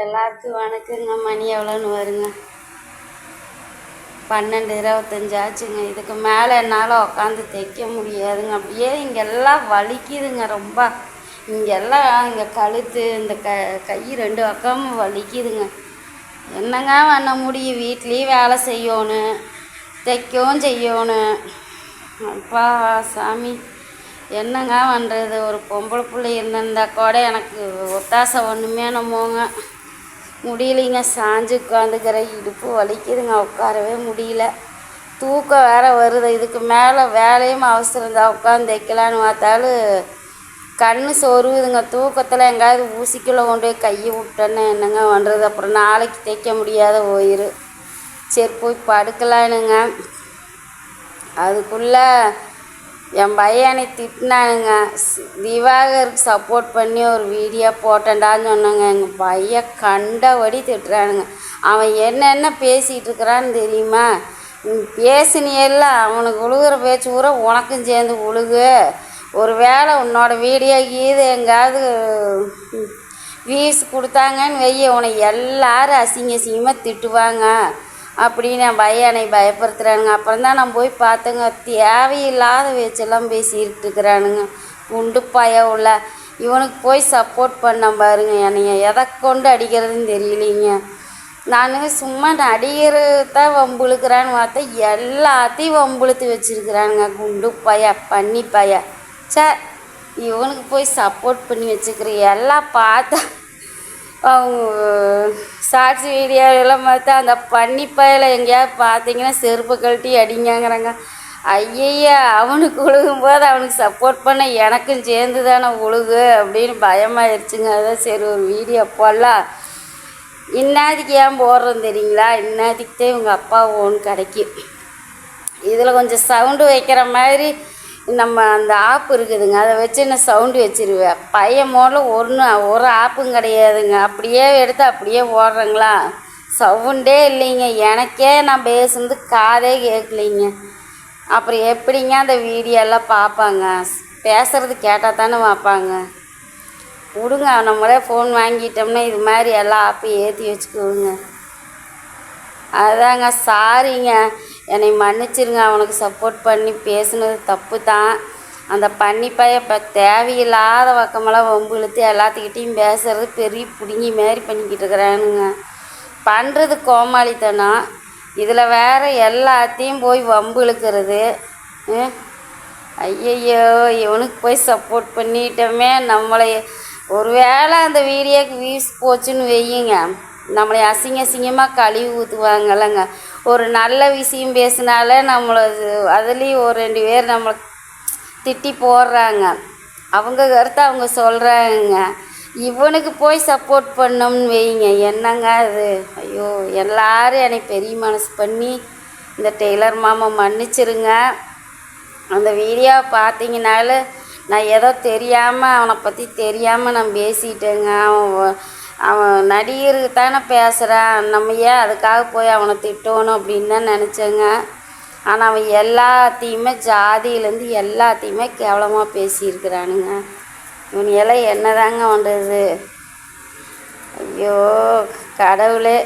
எல்லாருக்கும் வணக்கங்க மணி எவ்வளோன்னு வருங்க. பன்னெண்டு இருபத்தஞ்சி ஆச்சுங்க. இதுக்கு மேலே என்னால் உட்காந்து தைக்க முடியாதுங்க. அப்படியே இங்கெல்லாம் வலிக்குதுங்க ரொம்ப. இங்கெல்லாம் இங்கே கழுத்து இந்த க கை ரெண்டு பக்கமும் வலிக்குதுங்க. என்னங்க பண்ண முடியும்? வீட்லேயும் வேலை செய்யணும் தைக்கவும் செய்யணும். அப்பா சாமி என்னங்க பண்ணுறது ஒரு பொம்பளை பிள்ளை இருந்திருந்தா கூட எனக்கு ஒத்தாசை ஒன்றுமே நம்மோங்க முடியலைங்க. சாஞ்சு உட்காந்துக்கிற இடுப்பு வலிக்குதுங்க. உட்காரவே முடியல. தூக்கம் வேற வருது. இதுக்கு மேலே வேலையும் அவசரம் தான். உட்காந்து தைக்கலான்னு பார்த்தாலும் கண்ணு சொருவுதுங்க. தூக்கத்தில் எங்கேயாவது ஊசிக்குள்ளே கொண்டு போய் கையை விட்டேன்னு என்னங்க பண்ணுறது அப்புறம் நாளைக்கு தைக்க முடியாத போயிரு சரி போய் படுக்கலானுங்க. அதுக்குள்ளே என் பையனை திட்டினானுங்க. திவாகருக்கு சப்போர்ட் பண்ணி ஒரு வீடியோ போட்டேன்டான்னு சொன்னாங்க. எங்கள் பையன் கண்டபடி திட்டுறானுங்க. அவன் என்னென்ன பேசிகிட்டு இருக்கிறான்னு தெரியுமா? பேசினியல்ல பேசினியெல்லாம் அவனுக்கு உழுகுற பேச்சு கூட உனக்கும் சேர்ந்து உழுகு. ஒரு வேளை உன்னோட வீடியோ கீது எங்காவது வீஸ் கொடுத்தாங்கன்னு வெய்ய உன்னை எல்லாரும் அசிங்க அசிங்கமாக திட்டுவாங்க. அப்படின்னு என் பையனை பயப்படுத்துகிறானுங்க அப்புறம் தான் நான் போய் பார்த்தேங்க. தேவையில்லாத வச்செல்லாம் பேசிக்கிட்டு இருக்கிறானுங்க. குண்டு பய உள்ள. இவனுக்கு போய் சப்போர்ட் பண்ண பாருங்க. என்னைய எதை கொண்டு அடிக்கிறதுன்னு தெரியலைங்க. நான் சும்மா நடிகர் தான் வம்புழுக்கிறான்னு பார்த்தா எல்லாத்தையும் வம்புழுத்து வச்சிருக்கிறானுங்க. குண்டு பய பண்ணி பய. சே இவனுக்கு போய் சப்போர்ட் பண்ணி வச்சுக்கிறேன் எல்லாம் பார்த்தா அவங்க வீடியோ வீடியோலாம் பார்த்தா அந்த பன்னி எங்கேயாவது பார்த்தீங்கன்னா செருப்பு கழட்டி அடிங்கங்கிறாங்க. ஐயையா அவனுக்கு உழுகும்போது அவனுக்கு சப்போர்ட் பண்ண எனக்கும் சேர்ந்து தானே உழுகு அப்படின்னு பயமாயிருச்சுங்க. அதான் சரி ஒரு வீடியோ போடலாம். இன்னாதிக்கு ஏன் போடுறோம் தெரியுங்களா? இன்னாதிக்கு தான் இவங்க அப்பா ஓன் கிடைக்கும் இதில் கொஞ்சம் சவுண்டு வைக்கிற மாதிரி நம்ம அந்த ஆப் இருக்குதுங்க. அதை வச்சு நான் சவுண்டு வச்சிருவேன் பையன் மோடில் ஒன்று ஒரு ஆப்பும் கிடையாதுங்க. அப்படியே எடுத்து அப்படியே ஓடுறங்களா? சவுண்டே இல்லைங்க. எனக்கே நான் பேசுனது காதே கேட்கலைங்க. அப்புறம் எப்படிங்க அந்த வீடியோலாம் பார்ப்பாங்க? பேசுகிறது கேட்டால் தானே பார்ப்பாங்க. விடுங்க நம்மளே ஃபோன் வாங்கிட்டோம்னா இது மாதிரி எல்லாம் ஆப்பையும் ஏற்றி வச்சுக்குவோங்க. அதாங்க சாரிங்க என்னை மன்னிச்சிருங்க. அவனுக்கு சப்போர்ட் பண்ணி பேசுனது தப்பு தான் அந்த பன்னிப்பைய இப்போ தேவையில்லாத பக்கமெல்லாம் வம்பு இழுத்து எல்லாத்துக்கிட்டேயும் பேசுறது பெரிய பிடுங்கி மாரி பண்ணிக்கிட்டு இருக்கிறானுங்க. பண்ணுறது கோமாளித்தனம். இதில் வேற எல்லாத்தையும் போய் வம்பு இழுக்கிறது. ஐயையோ இவனுக்கு போய் சப்போர்ட் பண்ணிட்டோமே. நம்மளை ஒருவேளை அந்த வீடியோக்கு வியூஸ் போச்சுன்னு வையுங்க. நம்மளை அசிங்க அசிங்கமாக கழுவி ஊற்றுவாங்கல்லங்க ஒரு நல்ல விஷயம் பேசினால நம்மளை அதுலேயும் ஒரு ரெண்டு பேர் நம்மளை திட்டி போடுறாங்க. அவங்க கருத்தை அவங்க சொல்கிறாங்க இவனுக்கு போய் சப்போர்ட் பண்ணோம்னு வைங்க. என்னங்க அது? ஐயோ எல்லாரும் என்னை பெரிய மனசு பண்ணி இந்த டெய்லர் மாமா மன்னிச்சிருங்க. அந்த வீடியோ பார்த்தீங்கனாலும் நான் ஏதோ தெரியாமல் அவனை பற்றி தெரியாமல் நான் பேசிட்டேங்க. அவன் அவன் நடிகருக்கு தானே பேசுகிறான் நம்ம ஏன் அதுக்காக போய் அவனை திட்டணும் அப்படின்னு தான் நினச்சேங்க. ஆனால் அவன் எல்லாத்தையுமே ஜாதியிலேருந்து எல்லாத்தையுமே கேவலமாக பேசியிருக்கிறானுங்க. இவனையெல்லாம் என்னதாங்க பண்ணுறது ஐயோ கடவுளே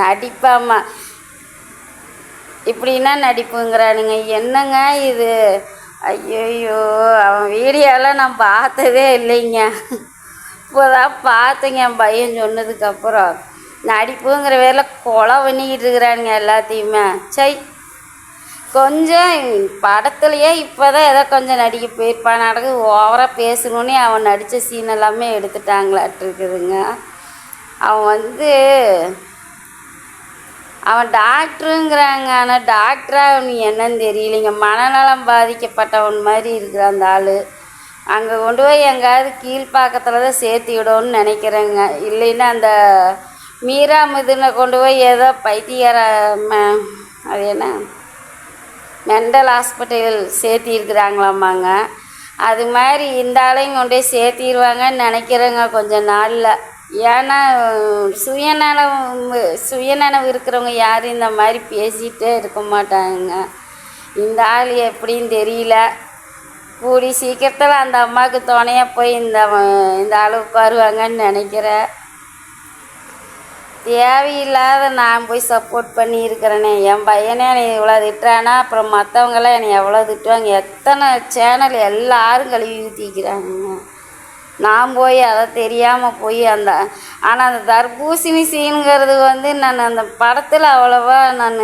நடிப்பாம்மா. இப்படின்னா நடிப்புங்கிறானுங்க. என்னங்க இது? ஐயோ அவன் வீடியோலாம் நான் பார்த்ததே இல்லைங்க. இப்போ தான் பார்த்தேங்க என் பையன் சொன்னதுக்கப்புறம். நடிப்புங்கிற வேலை கொலை பண்ணிக்கிட்டு இருக்கிறானுங்க எல்லாத்தையுமே. சை கொஞ்சம் படத்துலையே இப்போ தான் ஏதோ கொஞ்சம் நடிக்க போயிருப்பான் நடக்கு ஓவராக பேசணுன்னே அவன் நடித்த சீன் எல்லாமே எடுத்துட்டாங்களாட்டு இருக்குதுங்க. அவன் வந்து அவன் டாக்டருங்கிறாங்க ஆனால் டாக்டராக அவனுக்கு என்னன்னு தெரியலைங்க. மனநலம் பாதிக்கப்பட்டவன் மாதிரி இருக்கிற அந்த ஆள். அங்கே கொண்டு போய் எங்கேயாவது கீழ்ப்பாக்கத்தில் தான் சேர்த்து விடணும்னு நினைக்கிறேங்க. இல்லைன்னா அந்த மீரா மிதுனை கொண்டு போய் ஏதோ பைத்தியக்கார ம- அது என்ன? மெண்டல் ஹாஸ்பிட்டல் சேர்த்திருக்கிறாங்களாமாங்க அது மாதிரி இந்த ஆளையும் கொண்டு போய் சேர்த்திடுவாங்கன்னு நினைக்கிறேங்க கொஞ்சம் நாளில். ஏன்னா சுயநலம் சுயநலம் இருக்கிறவங்க யாரும் இந்த மாதிரி பேசிகிட்டே இருக்க மாட்டாங்க. இந்த ஆள் எப்படின்னு தெரியல. கூடி சீக்கிரத்தில் அந்த அம்மாவுக்கு துணையாக போய் இந்த இந்த அளவுக்கு வருவாங்கன்னு நினைக்கிறேன். தேவையில்லாத நான் போய் சப்போர்ட் பண்ணியிருக்கிறேனே. என் பையனே என்னை இவ்வளோ திட்டுறானா? அப்புறம் மற்றவங்களாம் என்னை எவ்வளோ திட்டுவாங்க? எத்தனை சேனல் எல்லாரும் கழுவி ஊற்றிக்கிறாங்க நான் போய் அதை தெரியாமல் போய் அந்த ஆனால் அந்த தர்பூசணி சீனுங்கிறது வந்து நான் அந்த படத்தில் அவ்வளோவா நான்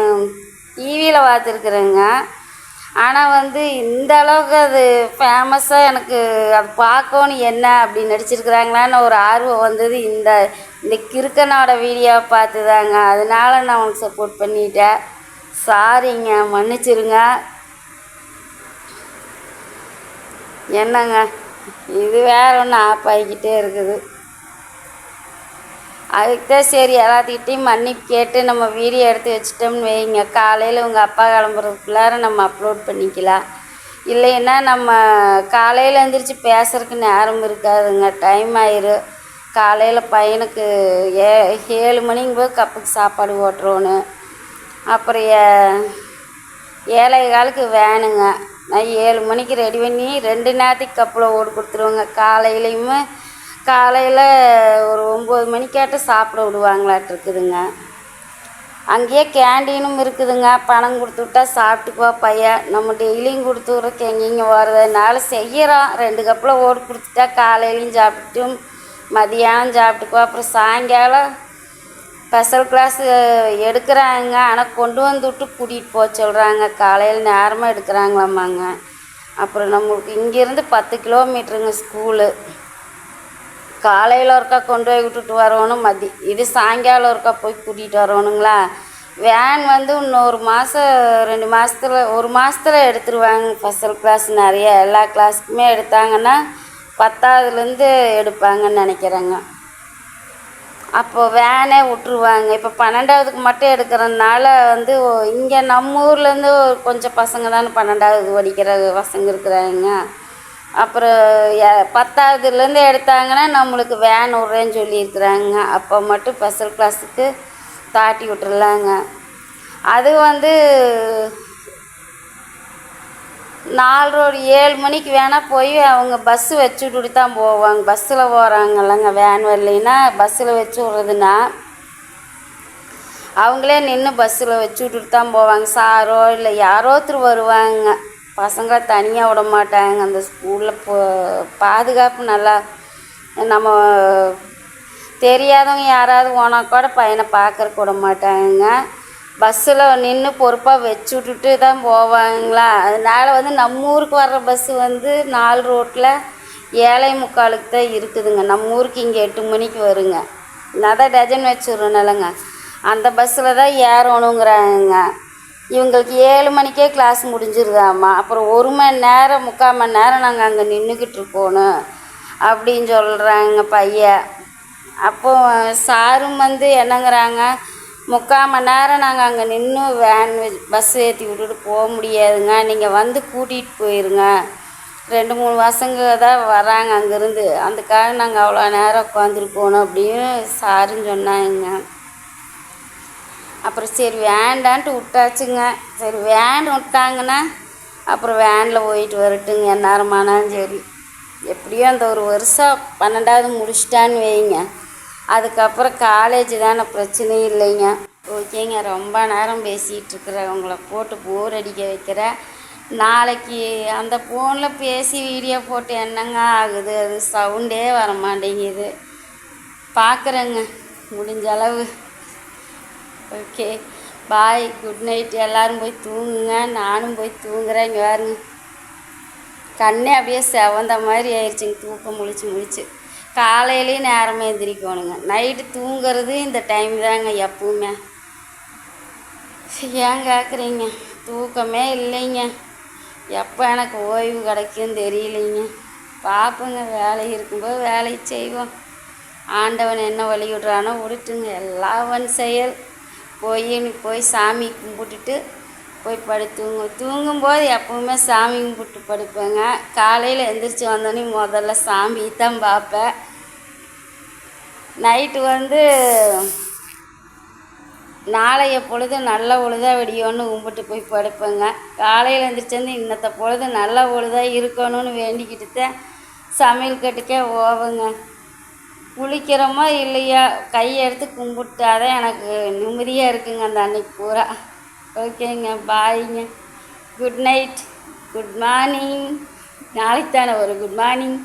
டிவியில் பார்த்துருக்குறேங்க. ஆனால் வந்து இந்த அளவுக்கு அது ஃபேமஸாக எனக்கு அது பார்க்கணும் என்ன அப்படி நடிச்சிருக்கிறாங்களான்னு ஒரு ஆர்வம் வந்தது. இந்த இந்த கிறுக்கனோட வீடியோ பார்த்து தாங்க அதனால நான் உனக்கு சப்போர்ட் பண்ணிட்டேன். சாரிங்க மன்னிச்சிருங்க. என்னங்க? இது வேற ஒன்று ஆப் ஆகிக்கிட்டே இருக்குது. அதுக்கு தான் சரி எல்லாத்துக்கிட்டையும் மன்னிப்பு கேட்டு நம்ம வீடியோ எடுத்து வச்சிட்டோம்னு வைங்க. காலையில் உங்கள் அப்பா கிளம்புறதுக்குள்ளார நம்ம அப்லோட் பண்ணிக்கலாம். இல்லைன்னா நம்ம காலையில் எழுந்திரிச்சு பேசுறதுக்கு நேரம் இருக்காதுங்க. டைம் ஆயிரும் காலையில் பையனுக்கு ஏ ஏழு மணிக்கு போய் கப்புக்கு சாப்பாடு ஓட்டுறோன்னு. அப்புறம் ஏ- ஏழை காலுக்கு வேணுங்க நான் ஏழு மணிக்கு ரெடி பண்ணி ரெண்டு நேரத்துக்கு கப்பில் ஓடு கொடுத்துருவோங்க. காலையிலையுமே காலையில் ஒரு ஒம்பது மணிக்காட்ட சாப்பிட விடுவாங்களாட்டு இருக்குதுங்க. அங்கேயே கேண்டீனும் இருக்குதுங்க. பணம் கொடுத்து விட்டா சாப்பிட்டுக்குவா பையன் நம்ம டெய்லியும் கொடுத்து விட்றதுக்கு எங்கேங்க வரதுனால செய்கிறோம் ரெண்டு கப்பில் ஓடு கொடுத்துட்டா காலையிலையும் சாப்பிட்டு மதியானம் சாப்பிட்டுக்குவா. அப்புறம் சாயங்காலம் ஸ்பெஷல் கிளாஸ் எடுக்கிறாங்க. ஆனால் கொண்டு வந்து விட்டு கூட்டிகிட்டு போக சொல்கிறாங்க காலையில் நேரமாக எடுக்கிறாங்களாம்மாங்க அப்புறம் நம்மளுக்கு இங்கேருந்து பத்து கிலோமீட்டருங்க ஸ்கூலு காலையில் ஒருக்கா கொண்டு போய் விட்டுட்டு வரணும் மதி இது சாயங்காலம் ஒருக்கா போய் கூட்டிகிட்டு வரணுங்களா வேன் வந்து இன்னொரு மாதம் ரெண்டு மாதத்துல ஒரு மாதத்துல எடுத்துருவாங்க. ஸ்பெஷல் கிளாஸ் நிறைய எல்லா கிளாஸுக்குமே எடுத்தாங்கன்னா பத்தாவதுலேருந்து எடுப்பாங்கன்னு நினைக்கிறேங்க. அப்போது வேனே விட்ருவாங்க இப்போ பன்னெண்டாவதுக்கு மட்டும் எடுக்கிறதுனால வந்து இங்கே நம்ம ஊர்லேருந்து கொஞ்சம் பசங்க தானே பன்னெண்டாவது படிக்கிற பசங்க இருக்கிறாங்க. அப்புறம் பத்தாவதுலேருந்து எடுத்தாங்கன்னா நம்மளுக்கு வேன் விட்றேன்னு சொல்லியிருக்கிறாங்க. அப்போ மட்டும் ஸ்பெஷல் கிளாஸுக்கு தாட்டி விட்டுருலாங்க. அது வந்து நாலு ஒரு ஏழு மணிக்கு வேணால் போய் அவங்க பஸ்ஸு வச்சு விட்டுட்டு தான் போவாங்க. பஸ்ஸில் போகிறாங்கல்லங்க வேன் வரலைன்னா பஸ்ஸில் வச்சு விட்றதுன்னா அவங்களே நின்று பஸ்ஸில் வச்சு விட்டுட்டு தான் போவாங்க. சாரோ இல்லை யாரோ ஒருத்தர் வருவாங்க. பசங்க தனியாக விட மாட்டாங்க. அந்த ஸ்கூலில் போ பாதுகாப்பு நல்லா நம்ம தெரியாதவங்க யாராவது ஓனா கூட பையனை பார்க்கறக்கு விட மாட்டாங்க. பஸ்ஸில் நின்று பொறுப்பாக வச்சு விட்டுட்டு தான் போவாங்களா? அதனால் வந்து நம்ம ஊருக்கு வர்ற பஸ்ஸு வந்து நாலு ரோட்டில் ஏழை முக்காலுக்கு தான் இருக்குதுங்க. நம்ம ஊருக்கு இங்கே எட்டு மணிக்கு வருங்க. நான் தான் டஜன் வச்சுருந்தேன்லங்க அந்த பஸ்ஸில் தான் ஏறணுங்கிறாங்க. இவங்களுக்கு ஏழு மணிக்கே கிளாஸ் முடிஞ்சிருதாம்மா. அப்புறம் ஒரு மணி நேரம் முக்கால் மணி நேரம் நாங்கள் அங்கே நின்றுக்கிட்டு இருக்கணும் அப்படின்னு சொல்கிறாங்க பையன் அப்போ சாரும் வந்து என்னங்கிறாங்க முக்கால் மணி நேரம் நாங்கள் அங்கே நின்று வேன் பஸ் ஏற்றி விட்டுட்டு போக முடியாதுங்க. நீங்கள் வந்து கூட்டிகிட்டு போயிருங்க. ரெண்டு மூணு பசங்க தான் வராங்க அங்கேருந்து. அதுக்காக நாங்கள் அவ்வளோ நேரம் உட்காந்துருக்கணும் அப்படின்னு சாருன்னு சொன்னாங்க. அப்புறம் சரி வேண்டான்ட்டு விட்டாச்சுங்க. சரி வேன் விட்டாங்கன்னா அப்புறம் வேனில் போயிட்டு வரட்டுங்க எந்நேரமானாலும் சரி. எப்படியோ அந்த ஒரு வருஷம் பன்னெண்டாவது முடிச்சிட்டான்னு வைங்க. அதுக்கப்புறம் காலேஜ் தானே பிரச்சனையும் இல்லைங்க. ஓகேங்க ரொம்ப நேரம் பேசிகிட்டு இருக்கிறேன் உங்களை போட்டு போர் அடிக்க வைக்கிறேன் நாளைக்கு அந்த ஃபோனில் பேசி வீடியோ போட்டு என்னங்க ஆகுது? அது சவுண்டே வர மாட்டேங்குது பார்க்குறேங்க முடிஞ்ச அளவு. ஓகே. பாய். Good night. எல்லோரும் போய் தூங்குங்க. நானும் போய் தூங்குறேன். இங்கே பாருங்க. கண்ணே அப்படியே செவந்த மாதிரி ஆயிடுச்சுங்க தூக்கம் முழிச்சு முழிச்சு. காலையிலேயும் நேரமாக எந்திரிக்கணுங்க. நைட்டு தூங்குறது இந்த டைம் தாங்க எப்பவுமே. ஏன் கேட்குறீங்க தூக்கமே இல்லைங்க. எப்போ எனக்கு ஓய்வு கிடைக்கும் தெரியலைங்க. பார்ப்போங்க வேலை இருக்கும்போது வேலையை செய்வோம். ஆண்டவன் என்ன வழி விடுறானோ விட்டுட்டுங்க எல்லாவன் செயல். போய் போய் சாமி கும்பிட்டுட்டு போய் படுத்துங்க தூங்கும்போது எப்பவுமே சாமி கும்பிட்டு படுப்பேங்க. காலையில் எந்திரிச்சு வந்தோடனே முதல்ல சாமி தான் பார்ப்பேன். நைட்டு வந்து நாளைய பொழுது நல்ல பொழுதாக விடியோன்னு கும்பிட்டு போய் படுப்பேங்க. காலையில் எழுந்திரிச்சு வந்து இன்னத்த பொழுது நல்ல பொழுதாக இருக்கணும்னு வேண்டிக்கிட்டு தான் சமையல் கட்டுக்கே ஓவுங்க குளிக்கிறோமோ இல்லையா? கையை எடுத்து கும்பிட்டாதான் எனக்கு நிம்மதியாக இருக்குங்க அந்த அன்னைக்கு பூரா. ஓகேங்க பாய்ங்க. குட் நைட் குட் மார்னிங் நாளைக்கு தானே ஒரு குட் மார்னிங்